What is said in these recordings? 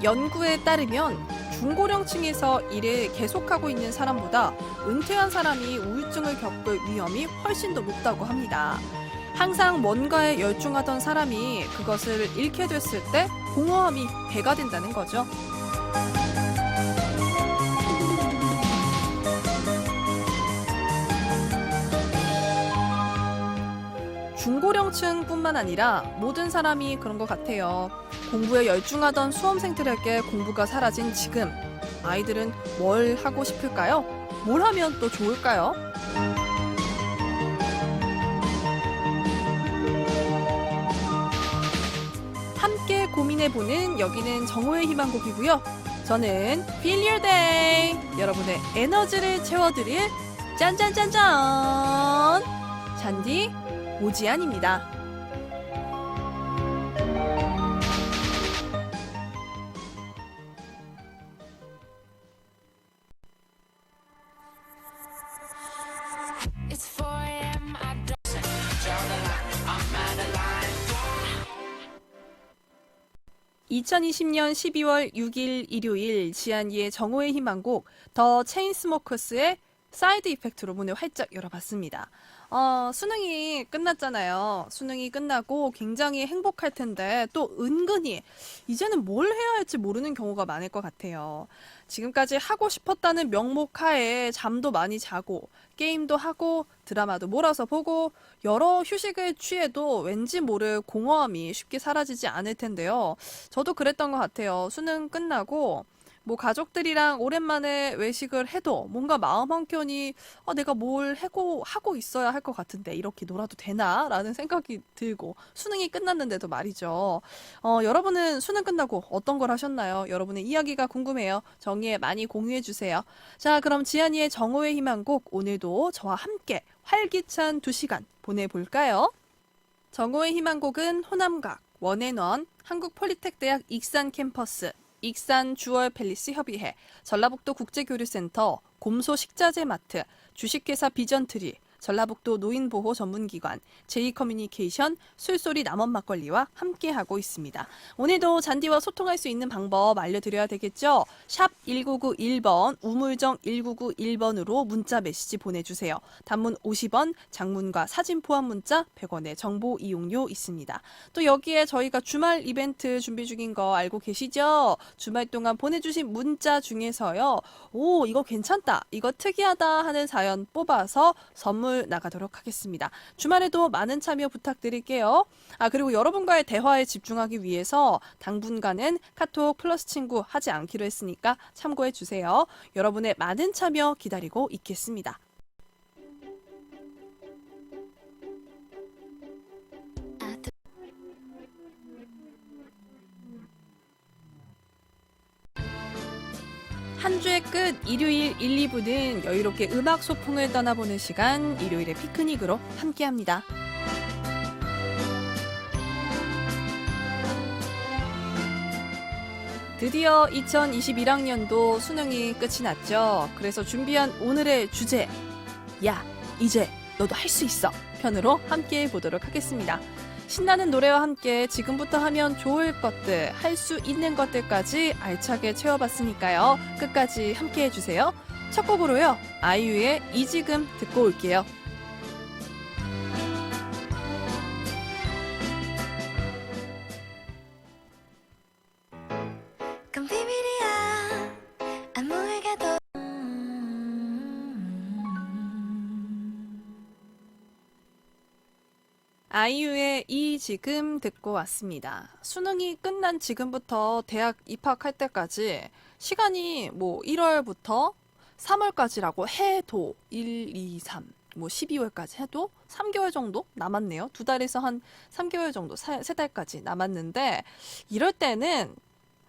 한 연구에 따르면 중고령층에서 일을 계속하고 있는 사람보다 은퇴한 사람이 우울증을 겪을 위험이 훨씬 더 높다고 합니다. 항상 뭔가에 열중하던 사람이 그것을 잃게 됐을 때 공허함이 배가 된다는 거죠. 중고령층뿐만 아니라 모든 사람이 그런 것 같아요. 공부에 열중하던 수험생들에게 공부가 사라진 지금 아이들은 뭘 하고 싶을까요? 뭘 하면 또 좋을까요? 함께 고민해보는 여기는 정호의 희망곡이고요. 저는 Day 여러분의 에너지를 채워드릴 짠짠짠짠 잔디 오지안입니다. 2020년 12월 6일 일요일 지안이의 정오의 희망곡 더 체인스모커스의 사이드 이펙트로 문을 활짝 열어봤습니다. 어, 수능이 끝났잖아요. 수능이 끝나고 굉장히 행복할 텐데 또 은근히 이제는 뭘 해야 할지 모르는 경우가 많을 것 같아요. 지금까지 하고 싶었다는 명목 하에 잠도 많이 자고 게임도 하고 드라마도 몰아서 보고 여러 휴식을 취해도 왠지 모를 공허함이 쉽게 사라지지 않을 텐데요. 저도 그랬던 것 같아요. 수능 끝나고 뭐 가족들이랑 오랜만에 외식을 해도 뭔가 마음 한켠이 어, 내가 뭘 하고 하고 있어야 할 것 같은데 이렇게 놀아도 되나 라는 생각이 들고 수능이 끝났는데도 말이죠. 어, 여러분은 수능 끝나고 어떤 걸 하셨나요? 여러분의 이야기가 궁금해요. 정의에 많이 공유해 주세요. 자, 그럼 지안이의 정오의 희망곡 오늘도 저와 함께 활기찬 두 시간 보내볼까요? 정오의 희망곡은 호남각, 원앤원, 한국폴리텍 대학 익산 캠퍼스, 익산 주얼 팰리스 협의회, 전라북도 국제교류센터, 곰소 식자재 마트, 주식회사 비전트리, 전라북도 노인보호 전문기관, 제이커뮤니케이션, 술소리 남원 막걸리와 함께하고 있습니다. 오늘도 잔디와 소통할 수 있는 방법 알려드려야 되겠죠? 샵 1991번, 우물정 1991번으로 문자 메시지 보내주세요. 단문 50원, 장문과 사진 포함 문자 100원의 정보 이용료 있습니다. 또 여기에 저희가 주말 이벤트 준비 중인 거 알고 계시죠? 주말 동안 보내주신 문자 중에서요. 오, 이거 괜찮다. 이거 특이하다 하는 사연 뽑아서 선물 나가도록 하겠습니다. 주말에도 많은 참여 부탁드릴게요. 아, 그리고 여러분과의 대화에 집중하기 위해서 당분간은 카톡 플러스 친구 하지 않기로 했으니까 참고해 주세요. 여러분의 많은 참여 기다리고 있겠습니다. 한 주의 끝 일요일 1, 2부는 여유롭게 음악 소풍을 떠나보는 시간 일요일의 피크닉으로 함께합니다. 드디어 2021학년도 수능이 끝이 났죠. 그래서 준비한 오늘의 주제 야 이제 너도 할 수 있어 편으로 함께 보도록 하겠습니다. 신나는 노래와 함께 지금부터 하면 좋을 것들, 할 수 있는 것들까지 알차게 채워봤으니까요. 끝까지 함께 해주세요. 첫 곡으로요. 아이유의 이지금 듣고 올게요. 아이유의 이 지금 듣고 왔습니다. 수능이 끝난 지금부터 대학 입학할 때까지 시간이 뭐 1월부터 3월까지라고 해도 1, 2, 3, 뭐 12월까지 해도 3개월 정도 남았네요. 두 달에서 한 3개월 정도, 세, 세 달까지 남았는데 이럴 때는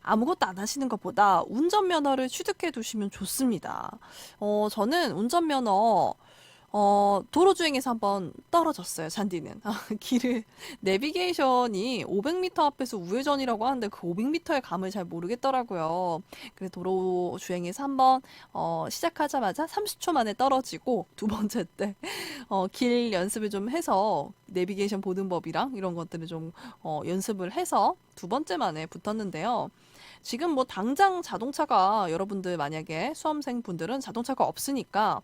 아무것도 안 하시는 것보다 운전면허를 취득해 두시면 좋습니다. 어, 저는 운전면허 어, 도로 주행에서 한번 떨어졌어요, 잔디는. 아, 길을, 내비게이션이 500m 앞에서 우회전이라고 하는데 그 500m의 감을 잘 모르겠더라고요. 그래서 도로 주행에서 한번, 어, 시작하자마자 30초 만에 떨어지고 두 번째 때, 어, 길 연습을 좀 해서 내비게이션 보는 법이랑 이런 것들을 좀, 어, 연습을 해서 두 번째 만에 붙었는데요. 지금 뭐 당장 자동차가 여러분들 만약에 수험생 분들은 자동차가 없으니까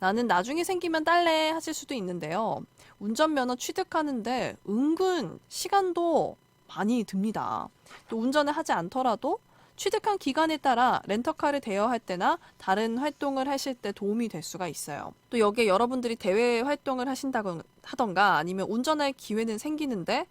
나는 나중에 생기면 딸래 하실 수도 있는데요. 운전면허 취득하는데 은근 시간도 많이 듭니다. 또 운전을 하지 않더라도 취득한 기간에 따라 렌터카를 대여할 때나 다른 활동을 하실 때 도움이 될 수가 있어요. 또 여기에 여러분들이 대외 활동을 하신다건 하던가 아니면 운전할 기회는 생기는데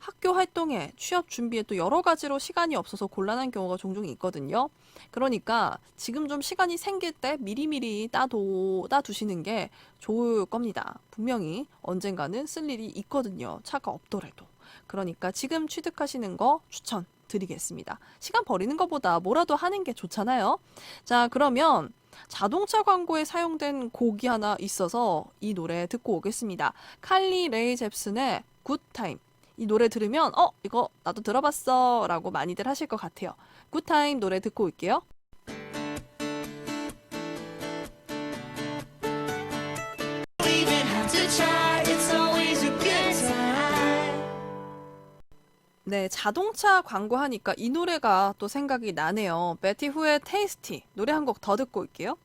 학교 활동에 취업 준비에 또 여러 가지로 시간이 없어서 곤란한 경우가 종종 있거든요. 그러니까 지금 좀 시간이 생길 때 미리미리 따도 따두시는 게 좋을 겁니다. 분명히 언젠가는 쓸 일이 있거든요. 차가 없더라도. 그러니까 지금 취득하시는 거 추천 드리겠습니다. 시간 버리는 것보다 뭐라도 하는 게 좋잖아요. 자, 그러면 자동차 광고에 사용된 곡이 하나 있어서 이 노래 듣고 오겠습니다. 칼리 레이 잽슨의 굿타임. 이 노래 들으면 어 이거 나도 들어봤어 라고 많이들 하실 것 같아요. 굿타임 노래 듣고 올게요. 네, 자동차 광고하니까 이 노래가 또 생각이 나네요. 베티 후의 테이스티 노래 한 곡 더 듣고 올게요.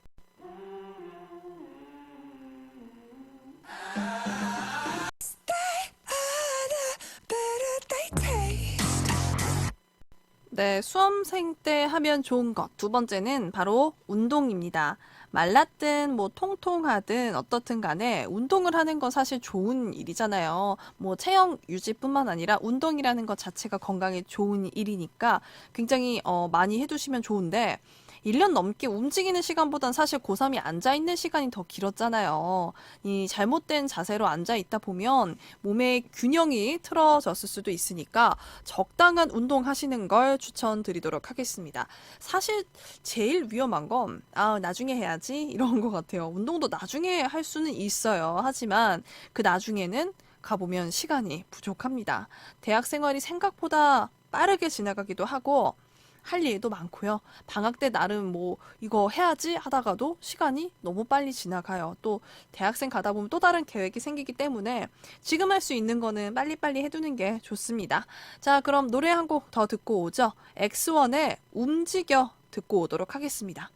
네, 수험생 때 하면 좋은 것. 두 번째는 바로 운동입니다. 말랐든 뭐 통통하든 어떻든 간에 운동을 하는 건 사실 좋은 일이잖아요. 뭐 체형 유지뿐만 아니라 운동이라는 것 자체가 건강에 좋은 일이니까 굉장히 어, 많이 해두시면 좋은데 1년 넘게 움직이는 시간보단 사실 고3이 앉아있는 시간이 더 길었잖아요. 이 잘못된 자세로 앉아있다 보면 몸의 균형이 틀어졌을 수도 있으니까 적당한 운동 하시는 걸 추천드리도록 하겠습니다. 사실 제일 위험한 건, 아, 나중에 해야지. 이런 것 같아요. 운동도 나중에 할 수는 있어요. 하지만 그 나중에는 가보면 시간이 부족합니다. 대학 생활이 생각보다 빠르게 지나가기도 하고, 할 일도 많고요. 방학 때 나름 뭐 이거 해야지 하다가도 시간이 너무 빨리 지나가요. 또 대학생 가다 보면 또 다른 계획이 생기기 때문에 지금 할 수 있는 거는 빨리빨리 해두는 게 좋습니다. 자, 그럼 노래 한 곡 더 듣고 오죠. 엑스원의 움직여 듣고 오도록 하겠습니다.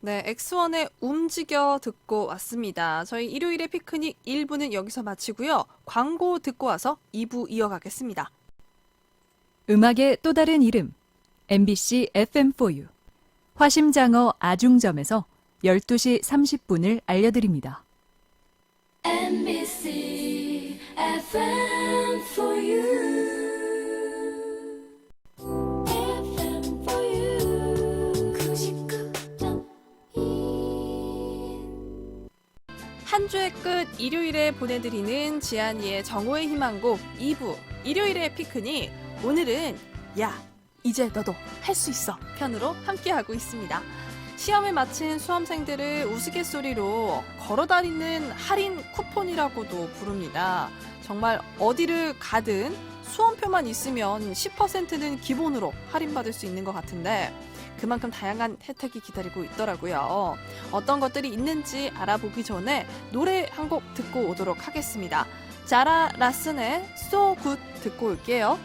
네, 엑스원의 움직여 듣고 왔습니다. 저희 일요일의 피크닉 1부는 여기서 마치고요. 광고 듣고 와서 2부 이어가겠습니다. 음악의 또 다른 이름 MBC FM4U 화심장어 아중점에서 12시 30분을 알려드립니다. MBC FM4U 한 주의 끝 일요일에 보내드리는 지안이의 정오의 희망곡 2부 일요일의 피크닉 오늘은 야 이제 너도 할 수 있어 편으로 함께하고 있습니다. 시험을 마친 수험생들을 우스갯소리로 걸어다니는 할인 쿠폰이라고도 부릅니다. 정말 어디를 가든 수험표만 있으면 10%는 기본으로 할인받을 수 있는 것 같은데 그만큼 다양한 혜택이 기다리고 있더라고요. 어떤 것들이 있는지 알아보기 전에 노래 한 곡 듣고 오도록 하겠습니다. 자라 라슨의 So Good 듣고 올게요.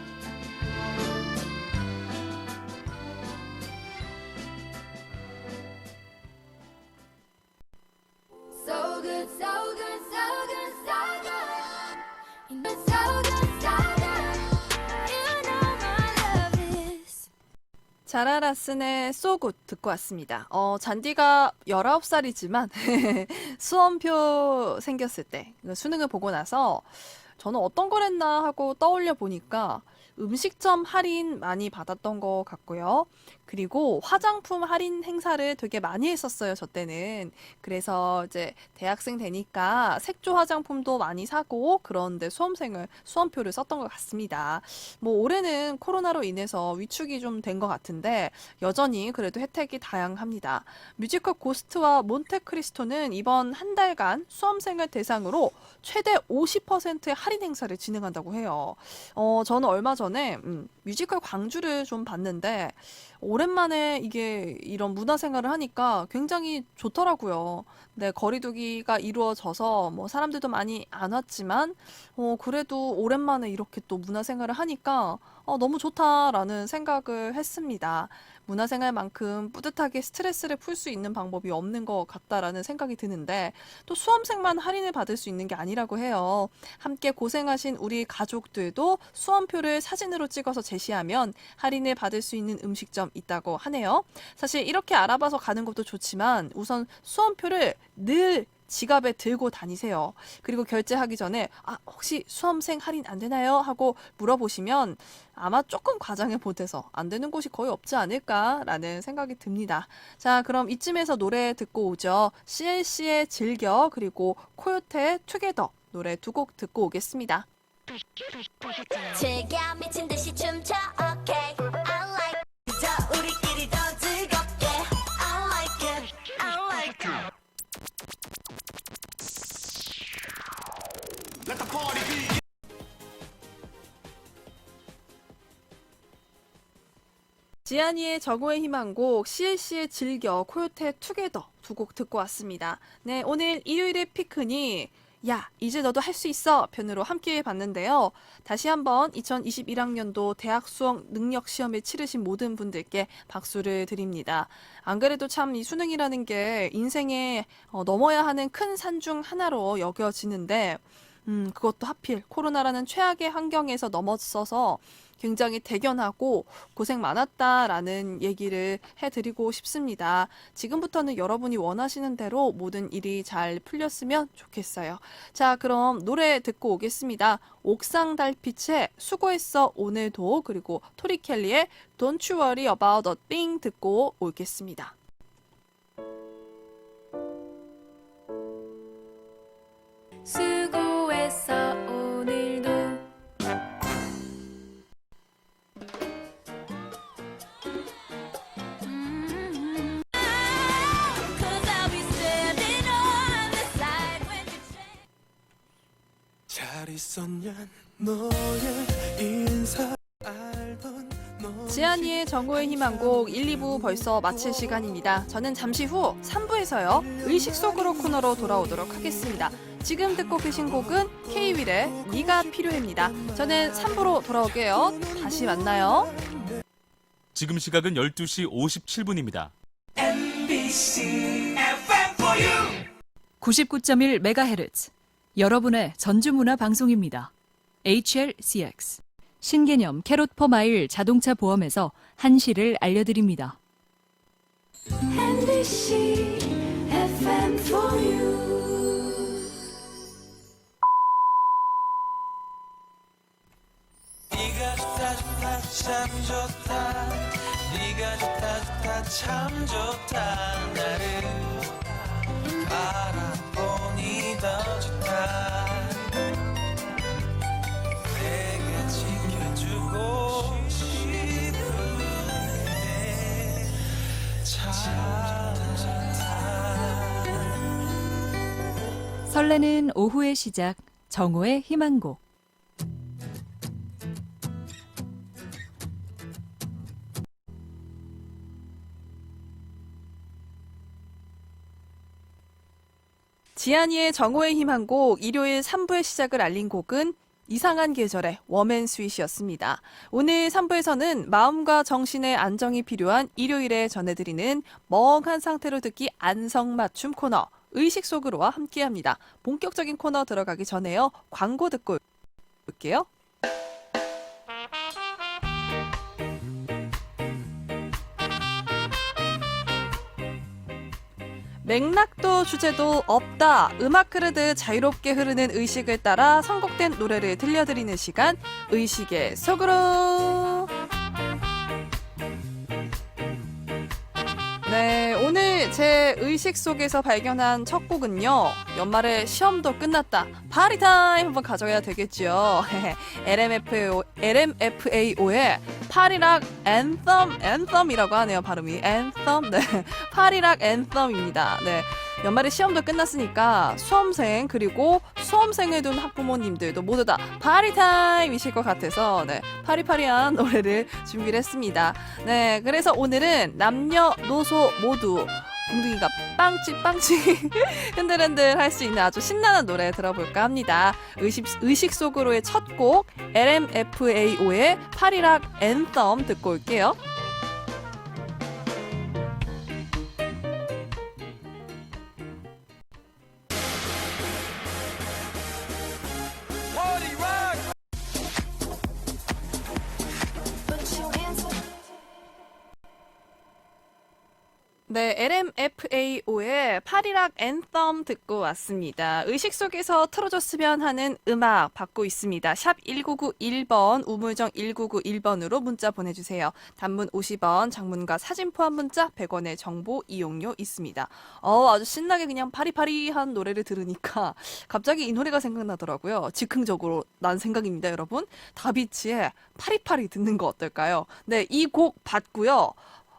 So Good 듣고 왔습니다. 어, 잔디가 19살이지만 수험표 생겼을 때 수능을 보고 나서 저는 어떤 걸 했나 하고 떠올려 보니까 음식점 할인 많이 받았던 것 같고요. 그리고 화장품 할인 행사를 되게 많이 했었어요, 저 때는. 그래서 이제 대학생 되니까 색조 화장품도 많이 사고 그런데 수험생을 수험표를 썼던 것 같습니다. 뭐 올해는 코로나로 인해서 위축이 좀 된 것 같은데 여전히 그래도 혜택이 다양합니다. 뮤지컬 고스트와 몬테크리스토는 이번 한 달간 수험생을 대상으로 최대 50%의 할인 행사를 진행한다고 해요. 어, 저는 얼마 전에 음, 뮤지컬 광주를 좀 봤는데 오랜만에 이게 이런 문화 생활을 하니까 굉장히 좋더라고요. 네, 거리두기가 이루어져서 뭐 사람들도 많이 안 왔지만, 어, 그래도 오랜만에 이렇게 또 문화 생활을 하니까 어, 너무 좋다라는 생각을 했습니다. 문화생활만큼 뿌듯하게 스트레스를 풀 수 있는 방법이 없는 것 같다라는 생각이 드는데, 또 수험생만 할인을 받을 수 있는 게 아니라고 해요. 함께 고생하신 우리 가족들도 수험표를 사진으로 찍어서 제시하면 할인을 받을 수 있는 음식점 있다고 하네요. 사실 이렇게 알아봐서 가는 것도 좋지만 우선 수험표를 늘 지갑에 들고 다니세요. 그리고 결제하기 전에 아, 혹시 수험생 할인 안 되나요? 하고 물어보시면 아마 조금 과장을 못해서 안 되는 곳이 거의 없지 않을까라는 생각이 듭니다. 자, 그럼 이쯤에서 노래 듣고 오죠. CLC의 즐겨 그리고 코요태의 투게더 노래 두 곡 듣고 오겠습니다. 즐겨 지안이의 정오의 희망곡, CLC의 즐겨, 코요태 투게더 두 곡 듣고 왔습니다. 네, 오늘 일요일의 피크니 야, 이제 너도 할 수 있어 편으로 함께 봤는데요. 다시 한번 2021학년도 대학 수학 능력 시험을 치르신 모든 분들께 박수를 드립니다. 안 그래도 참 이 수능이라는 게 인생에 어, 넘어야 하는 큰 산 중 하나로 여겨지는데 음, 그것도 하필 코로나라는 최악의 환경에서 넘어서서 굉장히 대견하고 고생 많았다라는 얘기를 해드리고 싶습니다. 지금부터는 여러분이 원하시는 대로 모든 일이 잘 풀렸으면 좋겠어요. 자, 그럼 노래 듣고 오겠습니다. 옥상 달빛의 수고했어 오늘도 그리고 토리켈리의 Don't You Worry About a Thing 듣고 오겠습니다. 수고했어 오늘도 잘 있었냐 너의 인사 알던 너 지안이의 정오의 희망곡 1, 2부 벌써 마칠 시간입니다. 저는 잠시 후 3부에서요. 의식 속으로 코너로 돌아오도록 하겠습니다. 지금 듣고 계신 곡은 K-윌의 네가 필요해입니다. 저는 3부로 돌아올게요. 다시 만나요. 지금 시각은 12시 57분입니다. 99.1MHz 여러분의 전주문화 방송입니다. HLCX 신개념 캐롯 퍼 마일 자동차 보험에서 한시를 알려드립니다. NBC FM for you 참 좋다. 네가 좋다 좋다. 참 좋다. 나를 바라보니 더 좋다. 내가 지켜주고 싶은데 참 좋다. 설레는 오후의 시작 정오의 희망곡 지안이의 정오의 희망곡 일요일 3부의 시작을 알린 곡은 이상한 계절의 웜앤 스윗이었습니다. 오늘 3부에서는 마음과 정신의 안정이 필요한 일요일에 전해드리는 멍한 상태로 듣기 안성맞춤 코너 의식 속으로와 함께합니다. 본격적인 코너 들어가기 전에요. 광고 듣고 올게요. 맥락도 주제도 없다. 음악 흐르듯 자유롭게 흐르는 의식을 따라 선곡된 노래를 들려드리는 시간. 의식의 속으로. 네, 오늘 제 의식 속에서 발견한 첫 곡은요. 연말에 시험도 끝났다. 파리 타임 한번 가져야 되겠죠. LMFAO, LMFAO의 파리락 앤썸, 앤썸이라고 하네요, 발음이. 앤썸, 네. 파리락 앤썸입니다. 네. 연말에 시험도 끝났으니까 수험생 그리고 수험생을 둔 학부모님들도 모두 다 파리 타임이실 것 같아서 네, 파리파리한 노래를 준비를 했습니다. 네, 그래서 오늘은 남녀노소 모두 붕둥이가 빵집 빵집 흔들흔들 할 수 있는 아주 신나는 노래 들어볼까 합니다. 의식, 의식 속으로의 첫 곡 LMFAO의 파리락 앤썸 듣고 올게요. 네, LMFAO의 파리락 앤썸 듣고 왔습니다. 의식 속에서 틀어줬으면 하는 음악 받고 있습니다. 샵 1991번, 우물정 1991번으로 문자 보내주세요. 단문 50원, 장문과 사진 포함 문자 100원의 정보 이용료 있습니다. 어, 아주 신나게 그냥 파리파리한 노래를 들으니까 갑자기 이 노래가 생각나더라고요. 즉흥적으로 난 생각입니다, 여러분. 다비치의 파리파리 듣는 거 어떨까요? 네, 이 곡 받고요.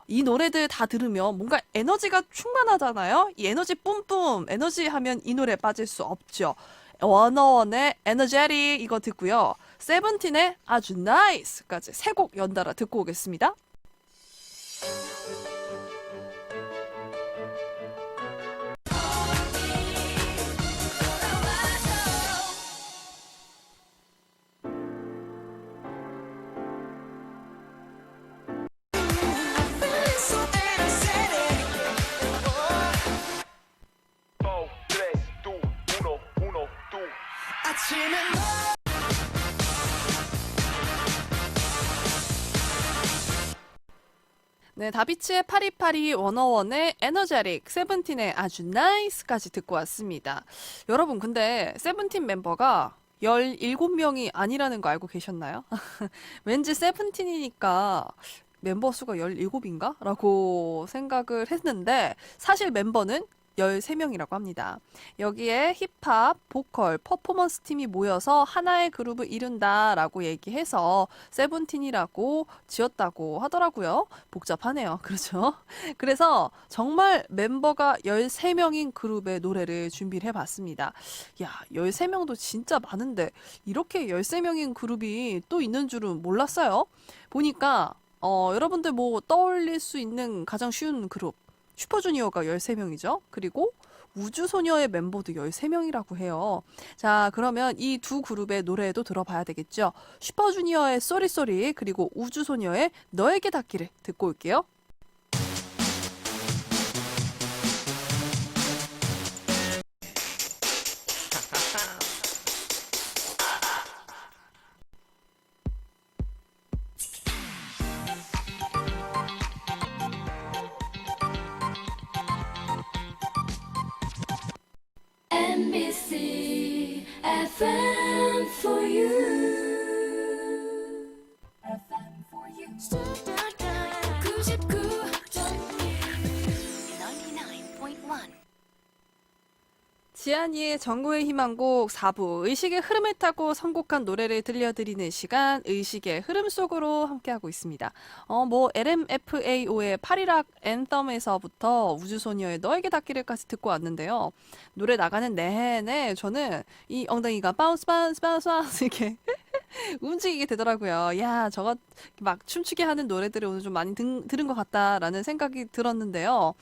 이 노래들 다 들으면 뭔가 에너지가 충만하잖아요. 이 에너지 뿜뿜, 에너지 하면 이 노래 빠질 수 없죠. 워너원의 에너제리 이거 듣고요. 세븐틴의 아주 나이스까지 세 곡 연달아 듣고 오겠습니다. 네, 다비치의 파리파리 워너원의 에너제릭, 세븐틴의 아주 나이스까지 듣고 왔습니다. 여러분, 근데 세븐틴 멤버가 17명이 아니라는 거 알고 계셨나요? 왠지 세븐틴이니까 멤버 수가 17인가? 라고 생각을 했는데, 사실 멤버는 13명이라고 합니다. 여기에 힙합, 보컬, 퍼포먼스 팀이 모여서 하나의 그룹을 이룬다라고 얘기해서 세븐틴이라고 지었다고 하더라고요. 복잡하네요. 그렇죠? 그래서 정말 멤버가 13명인 그룹의 노래를 준비를 해봤습니다. 야, 13명도 진짜 많은데 이렇게 13명인 그룹이 또 있는 줄은 몰랐어요. 보니까 어, 여러분들 뭐 떠올릴 수 있는 가장 쉬운 그룹 슈퍼주니어가 13명이죠. 그리고 우주소녀의 멤버도 13명이라고 해요. 자, 그러면 이 두 그룹의 노래도 들어봐야 되겠죠. 슈퍼주니어의 쏘리쏘리 그리고 우주소녀의 너에게 닿기를 듣고 올게요. 지안이의 정우의 희망곡 4부 의식의 흐름을 타고 선곡한 노래를 들려드리는 시간 의식의 흐름 속으로 함께하고 있습니다. 어, 뭐 LMFAO의 파리락 앤썸에서부터 우주소녀의 너에게 닿기를까지 듣고 왔는데요. 노래 나가는 내내 저는 이 엉덩이가 바운스 바운스 바운스 바운스 이렇게 움직이게 되더라고요. 야, 저거 막 춤추게 하는 노래들을 오늘 좀 많이 든, 들은 것 같다라는 생각이 들었는데요.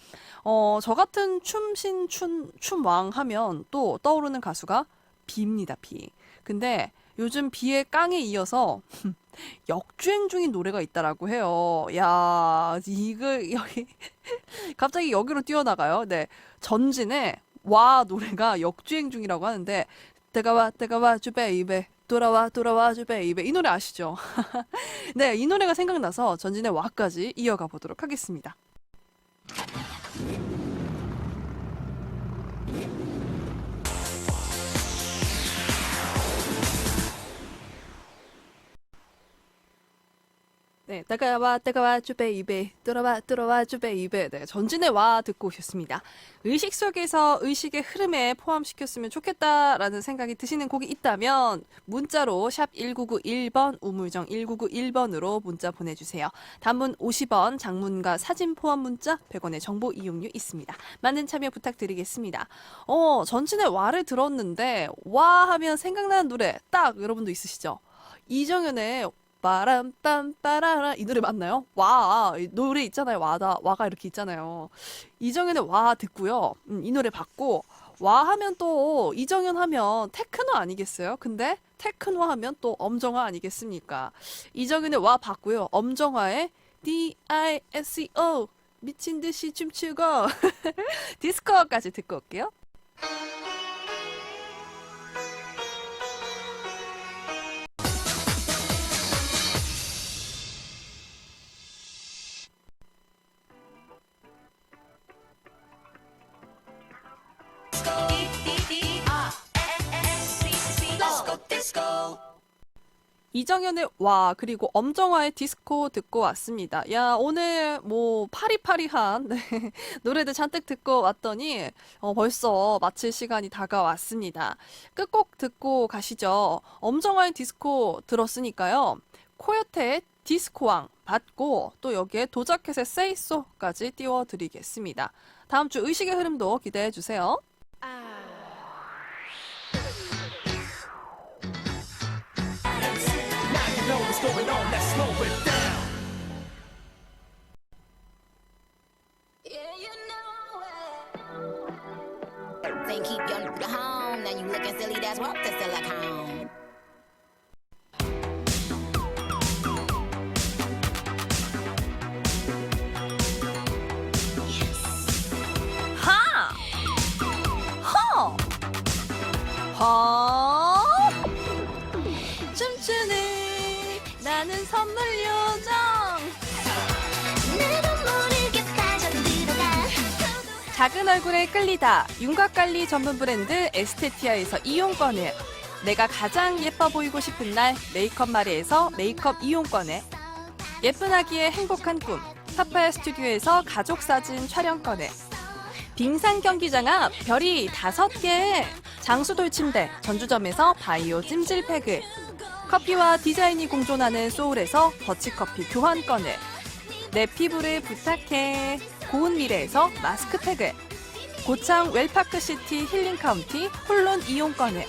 어, 저 같은 춤신 춤, 춤왕 하면 또 떠오르는 가수가 비입니다, 비. 근데 요즘 비의 깡에 이어서 역주행 중인 노래가 있다라고 해요. 야, 이거 여기 갑자기 여기로 뛰어나가요. 네. 전진의 와 노래가 역주행 중이라고 하는데 때가와 때가와 주베이베 돌아와 돌아와 주 베이베 이 노래 아시죠? 네, 이 노래가 생각나서 전진의 와까지 이어가 보도록 하겠습니다. 네, 따가와 따가와 주베이베 뚫어와 뚫어와 주베이베 네, 전진의 와 듣고 오셨습니다. 의식 속에서 의식의 흐름에 포함시켰으면 좋겠다라는 생각이 드시는 곡이 있다면 문자로 샵 1991번 우물정 1991번으로 문자 보내주세요. 단문 50원, 장문과 사진 포함 문자 100원의 정보 이용료 있습니다. 많은 참여 부탁드리겠습니다. 어, 전진의 와를 들었는데 와 하면 생각나는 노래 딱 여러분도 있으시죠? 이정현의 빠람 빰 빠라라 이 노래 맞나요? 와, 이 노래 있잖아요. 와다 와가 이렇게 있잖아요. 이정현의 와 듣고요. 음, 이 노래 받고 와 하면 또 이정현 하면 테크노 아니겠어요? 근데 테크노 하면 또 엄정화 아니겠습니까? 이정현의 와 받고요. 엄정화의 D I S C O 미친 듯이 춤추고 디스코까지 듣고 올게요. 이정현의 와 그리고 엄정화의 디스코 듣고 왔습니다. 야 오늘 뭐 파리파리한 네, 노래들 잔뜩 듣고 왔더니 어, 벌써 마칠 시간이 다가왔습니다. 끝곡 듣고 가시죠. 엄정화의 디스코 들었으니까요. 코요태의 디스코왕 받고 또 여기에 도자켓의 세이소까지 띄워드리겠습니다. 다음 주 의식의 흐름도 기대해 주세요. going on? Let's slow it down. They keep your nigga home. Now you looking silly, that's work the silicone. Yes. Huh. Huh. Huh. 선물 요정! 작은 얼굴에 끌리다 윤곽관리 전문 브랜드 에스테티아에서 이용권을. 내가 가장 예뻐 보이고 싶은 날 메이크업 마리에서 메이크업 이용권을. 예쁜 아기의 행복한 꿈 파파야 스튜디오에서 가족 사진 촬영권을. 빙상 경기장 앞 별이 다섯 개. 장수돌 침대 전주점에서 바이오 찜질팩을 커피와 디자인이 공존하는 소울에서 더치커피 교환권을. 내 피부를 부탁해. 고운 미래에서 마스크팩을. 고창 웰파크시티 힐링카운티 홀론 이용권을.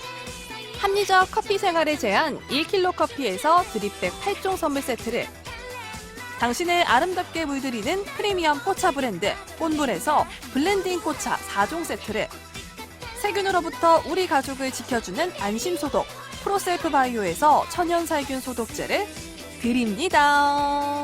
합리적 커피 생활에 제한 1kg 커피에서 드립백 8종 선물 세트를. 당신을 아름답게 물들이는 프리미엄 꽃차 브랜드 꽃물에서 블렌딩 꽃차 4종 세트를. 세균으로부터 우리 가족을 지켜주는 안심소독 프로셀프 바이오에서 천연 살균 소독제를 드립니다.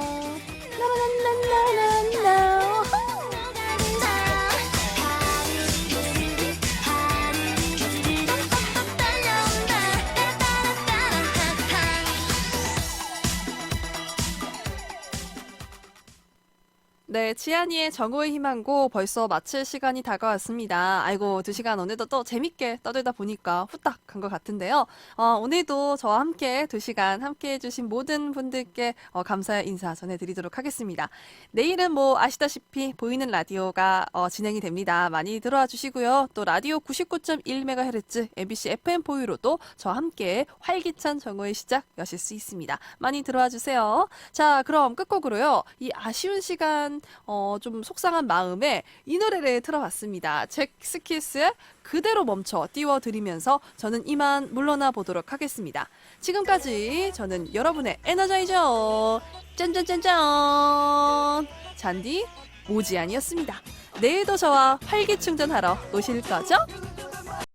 네, 지안이의 정오의 희망고 벌써 마칠 시간이 다가왔습니다. 아이고, 두 시간 오늘도 또 재밌게 떠들다 보니까 후딱 간 것 같은데요. 어, 오늘도 저와 함께 두 시간 함께 해주신 모든 분들께 어, 감사의 인사 전해드리도록 하겠습니다. 내일은 뭐 아시다시피 보이는 라디오가 어, 진행이 됩니다. 많이 들어와 주시고요. 또 라디오 99.1MHz MBC FM 포유로도 저와 함께 활기찬 정오의 시작 여실 수 있습니다. 많이 들어와 주세요. 자, 그럼 끝곡으로요. 이 아쉬운 시간 어, 좀 속상한 마음에 이 노래를 틀어봤습니다. 잭스키스의 그대로 멈춰 띄워드리면서 저는 이만 물러나 보도록 하겠습니다. 지금까지 저는 여러분의 에너자이저 짠짠짠짠 잔디 오지안이었습니다. 내일도 저와 활기충전하러 오실 거죠?